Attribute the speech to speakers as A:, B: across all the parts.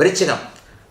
A: விருச்சிகம்.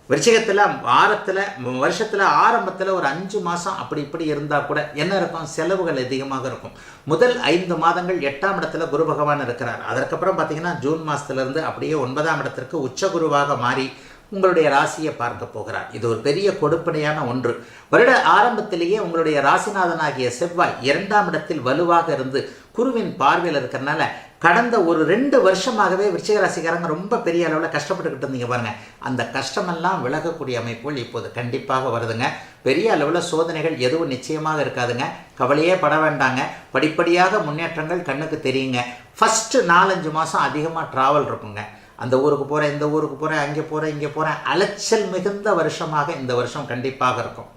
A: விருச்சிகத்தில் வாரத்தில் வருஷத்தில் ஆரம்பத்தில் ஒரு அஞ்சு மாதம் அப்படி இப்படி இருந்தால் கூட என்ன இருக்கும்? செலவுகள் அதிகமாக இருக்கும். முதல் ஐந்து மாதங்கள் எட்டாம் இடத்துல குரு பகவான் இருக்கிறார். அதற்கப்புறம் பார்த்தீங்கன்னா ஜூன் மாதத்துலேருந்து அப்படியே ஒன்பதாம் இடத்திற்கு உச்ச குருவாக மாறி உங்களுடைய ராசியை பார்க்க போகிறார். இது ஒரு பெரிய கொடுப்பனையான ஒன்று. வருட ஆரம்பத்திலேயே உங்களுடைய ராசிநாதனாகிய செவ்வாய் இரண்டாம் இடத்தில் வலுவாக இருந்து குருவின் பார்வையில் இருக்கிறனால கடந்த ஒரு ரெண்டு வருஷமாகவே விருச்சிகராசிக்காரங்க ரொம்ப பெரிய அளவில் கஷ்டப்பட்டுக்கிட்டு இருந்தீங்க பாருங்கள் அந்த கஷ்டமெல்லாம் விலகக்கூடிய அமைப்புகள் இப்போது கண்டிப்பாக வருதுங்க. பெரிய அளவில் சோதனைகள் எதுவும் நிச்சயமாக இருக்காதுங்க. கவலையே பட வேண்டாங்க. படிப்படியாக முன்னேற்றங்கள் கண்ணுக்கு தெரியுங்க. ஃபஸ்ட்டு நாலஞ்சு மாதம் அதிகமாக ட்ராவல் இருக்குங்க. அந்த ஊருக்கு போகிறேன் இந்த ஊருக்கு போகிறேன் அங்கே போகிறேன் இங்கே போகிறேன் அலைச்சல் மிகுந்த வருஷமாக இந்த வருஷம் கண்டிப்பாக இருக்கும்.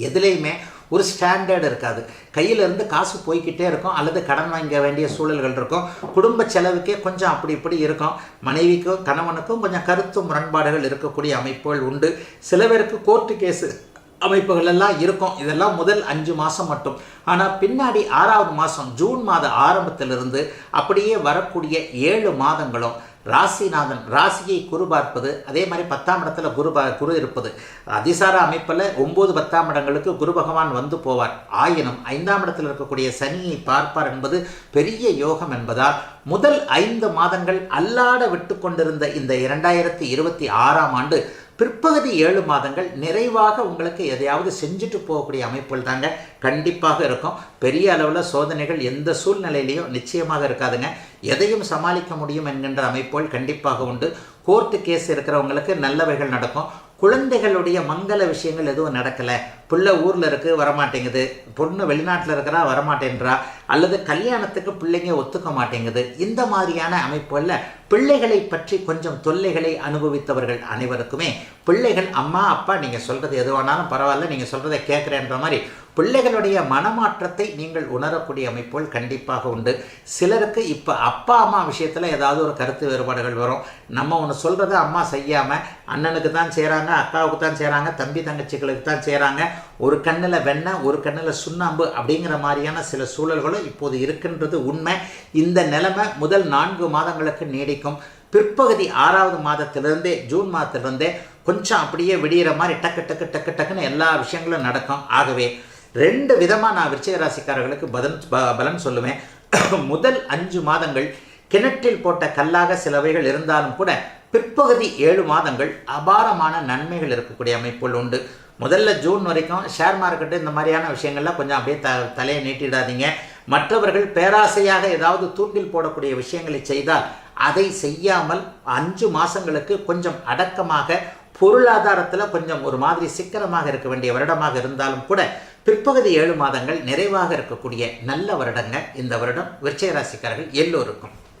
A: எதுலேயுமே ஒரு ஸ்டாண்டர்ட் இருக்காது. கையிலேருந்து காசு போய்க்கிட்டே இருக்கும். அல்லது கடன் வாங்க வேண்டிய சூழல்கள் இருக்கும். குடும்ப செலவுக்கே கொஞ்சம் அப்படி இப்படி இருக்கும். மனைவிக்கும் கணவனுக்கும் கொஞ்சம் கருத்து முரண்பாடுகள் இருக்கக்கூடிய அமைப்புகள் உண்டு. சில பேருக்கு கோர்ட்டு கேஸு அமைப்புகள் எல்லாம் இருக்கும். இதெல்லாம் முதல் அஞ்சு மாதம் மட்டும். ஆனால் பின்னாடி ஆறாவது மாதம் ஜூன் மாத ஆரம்பத்திலிருந்து அப்படியே வரக்கூடிய ஏழு மாதங்களும் ராசிநாதன் ராசியை குரு பார்ப்பது அதே மாதிரி பத்தாம் இடத்துல குரு பா குரு இருப்பது. அதிசார அமைப்பில் ஒம்பது பத்தாம் இடங்களுக்கு குரு பகவான் வந்து போவார். ஆயினும் ஐந்தாம் இடத்தில் இருக்கக்கூடிய சனியை பார்ப்பார் என்பது பெரிய யோகம் என்பதால் முதல் ஐந்து மாதங்கள் அல்லாட விட்டு கொண்டிருந்த இந்த இரண்டாயிரத்தி இருபத்தி ஆறாம் ஆண்டு பிற்பகுதி ஏழு மாதங்கள் நிறைவாக உங்களுக்கு எதையாவது செஞ்சுட்டு போகக்கூடிய அமைப்புகள் தாங்க கண்டிப்பாக இருக்கும். பெரிய அளவில் சோதனைகள் எந்த சூழ்நிலையிலையும் நிச்சயமாக இருக்காதுங்க. எதையும் சமாளிக்க முடியும் என்கின்ற அமைப்புகள் கண்டிப்பாக உண்டு. கோர்ட்டு கேஸ் இருக்கிறவங்களுக்கு நல்லவைகள் நடக்கும். குழந்தைகளுடைய மங்கள விஷயங்கள் எதுவும் நடக்கலை. பிள்ளை ஊரில் இருக்குது வரமாட்டேங்குது. பொண்ணு வெளிநாட்டில் இருக்கிறா வரமாட்டேன்றா. அல்லது கல்யாணத்துக்கு பிள்ளைங்க ஒத்துக்க மாட்டேங்குது. இந்த மாதிரியான அமைப்புகளில் பிள்ளைகளை பற்றி கொஞ்சம் தொல்லைகளை அனுபவித்தவர்கள் அனைவருக்குமே பிள்ளைகள் அம்மா அப்பா நீங்கள் சொல்கிறது எது வேணாலும் பரவாயில்ல நீங்கள் சொல்கிறத கேட்குறேன்ற மாதிரி பிள்ளைகளுடைய மனமாற்றத்தை நீங்கள் உணரக்கூடிய அமைப்புகள் கண்டிப்பாக உண்டு. சிலருக்கு இப்போ அப்பா அம்மா விஷயத்தில் ஏதாவது ஒரு கருத்து வேறுபாடுகள் வரும். நம்ம ஒன்று சொல்கிறத அம்மா செய்யாமல் அண்ணனுக்கு தான் செய்கிறாங்க அக்காவுக்கு தான் செய்கிறாங்க தம்பி தங்கச்சிகளுக்கு தான் செய்கிறாங்க ஒரு கண்ணில் வெண்ணெய் ஒரு கண்ணில் சுண்ணாம்பு அப்படிங்கிற மாதிரியான சில சூழல்களும் இப்போது இருக்கின்றது உண்மை. இந்த நிலைமை முதல் நான்கு மாதங்களுக்கு நீடிக்கும். பிற்பகுதி ஆறாவது மாதத்திலிருந்தே ஜூன் மாதத்திலிருந்தே கொஞ்சம் அப்படியே விடிகிற மாதிரி டக்கு டக்கு டக்கு டக்குன்னு எல்லா விஷயங்களும் நடக்கும். ஆகவே ரெண்டு விதமாக நான் விருச்சிக ராசிக்காரர்களுக்கு பதன் ப- பலன் சொல்லுவேன். முதல் அஞ்சு மாதங்கள் கிணற்றில் போட்ட கல்லாக சிலவைகள் இருந்தாலும் கூட பிற்பகுதி ஏழு மாதங்கள் அபாரமான நன்மைகள் இருக்கக்கூடிய அமைப்புகள் உண்டு. முதல்ல ஜூன் வரைக்கும் ஷேர் மார்க்கெட்டு இந்த மாதிரியான விஷயங்கள்லாம் கொஞ்சம் அப்படியே த தலையை நீட்டிடாதீங்க. மற்றவர்கள் பேராசையாக ஏதாவது தூண்டில் போடக்கூடிய விஷயங்களை செய்தால் அதை செய்யாமல் அஞ்சு மாதங்களுக்கு கொஞ்சம் அடக்கமாக பொருளாதாரத்தில் கொஞ்சம் ஒரு மாதிரி சிக்கனமாக இருக்க வேண்டிய வருடமாக இருந்தாலும் கூட பிற்பகுதி ஏழு மாதங்கள் நிறைவாக இருக்கக்கூடிய நல்ல வருடங்க இந்த வருடம் விருச்சிக ராசிக்காரர்கள் எல்லோருக்கும்.